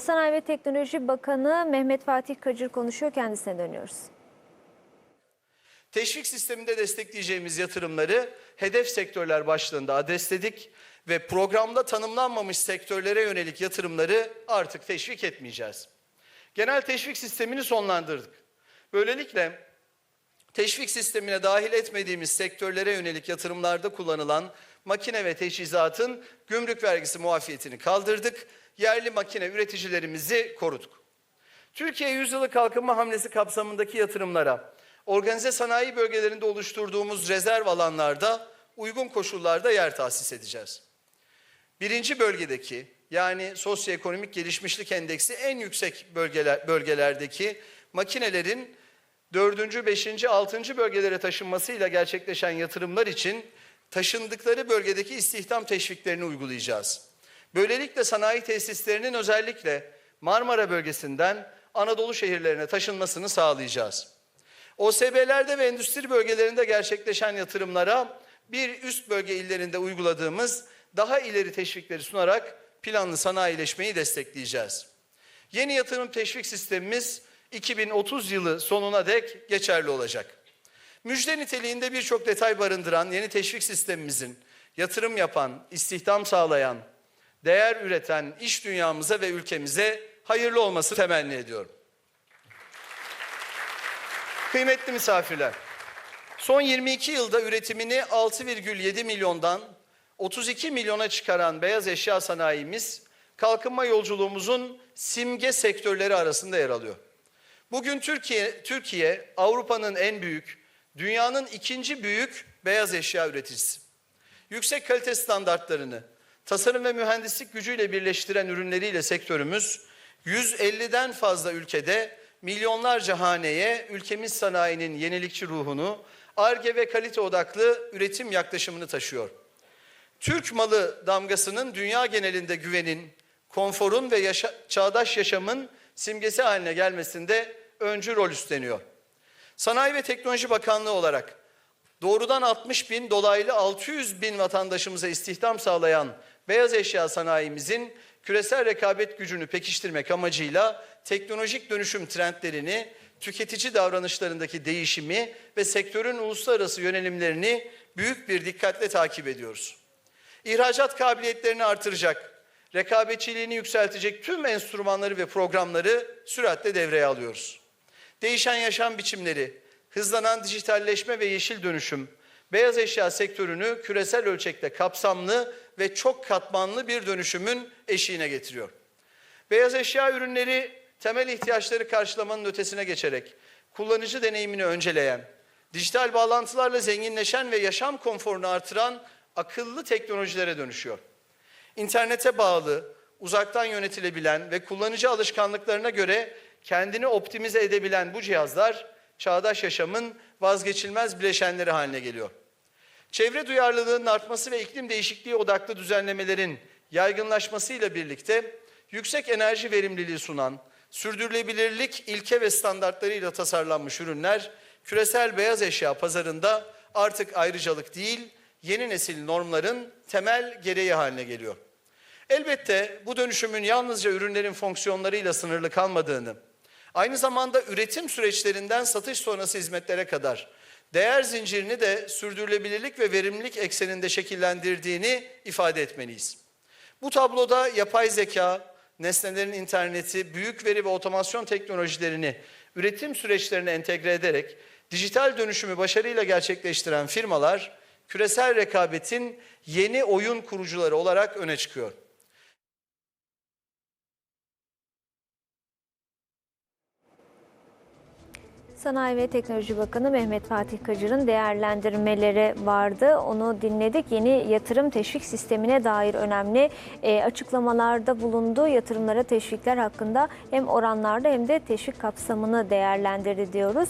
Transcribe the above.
Sanayi ve Teknoloji Bakanı Mehmet Fatih Kacır konuşuyor. Kendisine dönüyoruz. Teşvik sisteminde destekleyeceğimiz yatırımları hedef sektörler başlığında adresledik ve programda tanımlanmamış sektörlere yönelik yatırımları artık teşvik etmeyeceğiz. Genel teşvik sistemini sonlandırdık. Böylelikle teşvik sistemine dahil etmediğimiz sektörlere yönelik yatırımlarda kullanılan makine ve teçhizatın gümrük vergisi muafiyetini kaldırdık. Yerli makine üreticilerimizi koruduk. Türkiye Yüzyılı Kalkınma Hamlesi kapsamındaki yatırımlara, organize sanayi bölgelerinde oluşturduğumuz rezerv alanlarda uygun koşullarda yer tahsis edeceğiz. Birinci bölgedeki yani sosyoekonomik gelişmişlik endeksi en yüksek bölgeler, bölgelerdeki makinelerin dördüncü, beşinci, altıncı bölgelere taşınmasıyla gerçekleşen yatırımlar için taşındıkları bölgedeki istihdam teşviklerini uygulayacağız. Böylelikle sanayi tesislerinin özellikle Marmara bölgesinden Anadolu şehirlerine taşınmasını sağlayacağız. OSB'lerde ve endüstri bölgelerinde gerçekleşen yatırımlara bir üst bölge illerinde uyguladığımız daha ileri teşvikleri sunarak planlı sanayileşmeyi destekleyeceğiz. Yeni yatırım teşvik sistemimiz 2030 yılı sonuna dek geçerli olacak. Müjde niteliğinde birçok detay barındıran yeni teşvik sistemimizin yatırım yapan, istihdam sağlayan, değer üreten iş dünyamıza ve ülkemize hayırlı olması temenni ediyorum. Kıymetli misafirler, son 22 yılda üretimini 6,7 milyondan 32 milyona çıkaran beyaz eşya sanayimiz kalkınma yolculuğumuzun simge sektörleri arasında yer alıyor. Bugün Türkiye, Türkiye Avrupa'nın en büyük, dünyanın ikinci büyük beyaz eşya üreticisi. Yüksek kalite standartlarını tasarım ve mühendislik gücüyle birleştiren ürünleriyle sektörümüz 150'den fazla ülkede milyonlarca haneye ülkemiz sanayinin yenilikçi ruhunu, ARGE ve kalite odaklı üretim yaklaşımını taşıyor. Türk malı damgasının dünya genelinde güvenin, konforun ve yaşa- çağdaş yaşamın simgesi haline gelmesinde öncü rol üstleniyor. Sanayi ve Teknoloji Bakanlığı olarak doğrudan 60 bin, dolaylı 600 bin vatandaşımıza istihdam sağlayan beyaz eşya sanayimizin küresel rekabet gücünü pekiştirmek amacıyla teknolojik dönüşüm trendlerini, tüketici davranışlarındaki değişimi ve sektörün uluslararası yönelimlerini büyük bir dikkatle takip ediyoruz. İhracat kabiliyetlerini artıracak, rekabetçiliğini yükseltecek tüm enstrümanları ve programları süratle devreye alıyoruz. Değişen yaşam biçimleri, hızlanan dijitalleşme ve yeşil dönüşüm, beyaz eşya sektörünü küresel ölçekte kapsamlı ve çok katmanlı bir dönüşümün eşiğine getiriyor. Beyaz eşya ürünleri temel ihtiyaçları karşılamanın ötesine geçerek kullanıcı deneyimini önceleyen, dijital bağlantılarla zenginleşen ve yaşam konforunu artıran akıllı teknolojilere dönüşüyor. İnternete bağlı, uzaktan yönetilebilen ve kullanıcı alışkanlıklarına göre kendini optimize edebilen bu cihazlar çağdaş yaşamın vazgeçilmez bileşenleri haline geliyor. Çevre duyarlılığının artması ve iklim değişikliği odaklı düzenlemelerin yaygınlaşmasıyla birlikte yüksek enerji verimliliği sunan, sürdürülebilirlik ilke ve standartlarıyla tasarlanmış ürünler küresel beyaz eşya pazarında artık ayrıcalık değil, yeni nesil normların temel gereği haline geliyor. Elbette bu dönüşümün yalnızca ürünlerin fonksiyonlarıyla sınırlı kalmadığını, aynı zamanda üretim süreçlerinden satış sonrası hizmetlere kadar değer zincirini de sürdürülebilirlik ve verimlilik ekseninde şekillendirdiğini ifade etmeliyiz. Bu tabloda yapay zeka, nesnelerin interneti, büyük veri ve otomasyon teknolojilerini üretim süreçlerine entegre ederek dijital dönüşümü başarıyla gerçekleştiren firmalar küresel rekabetin yeni oyun kurucuları olarak öne çıkıyor. Sanayi ve Teknoloji Bakanı Mehmet Fatih Kacır'ın değerlendirmeleri vardı. Onu dinledik. Yeni yatırım teşvik sistemine dair önemli e, açıklamalarda bulundu. Yatırımlara teşvikler hakkında hem oranlarda hem de teşvik kapsamını değerlendirdi diyoruz.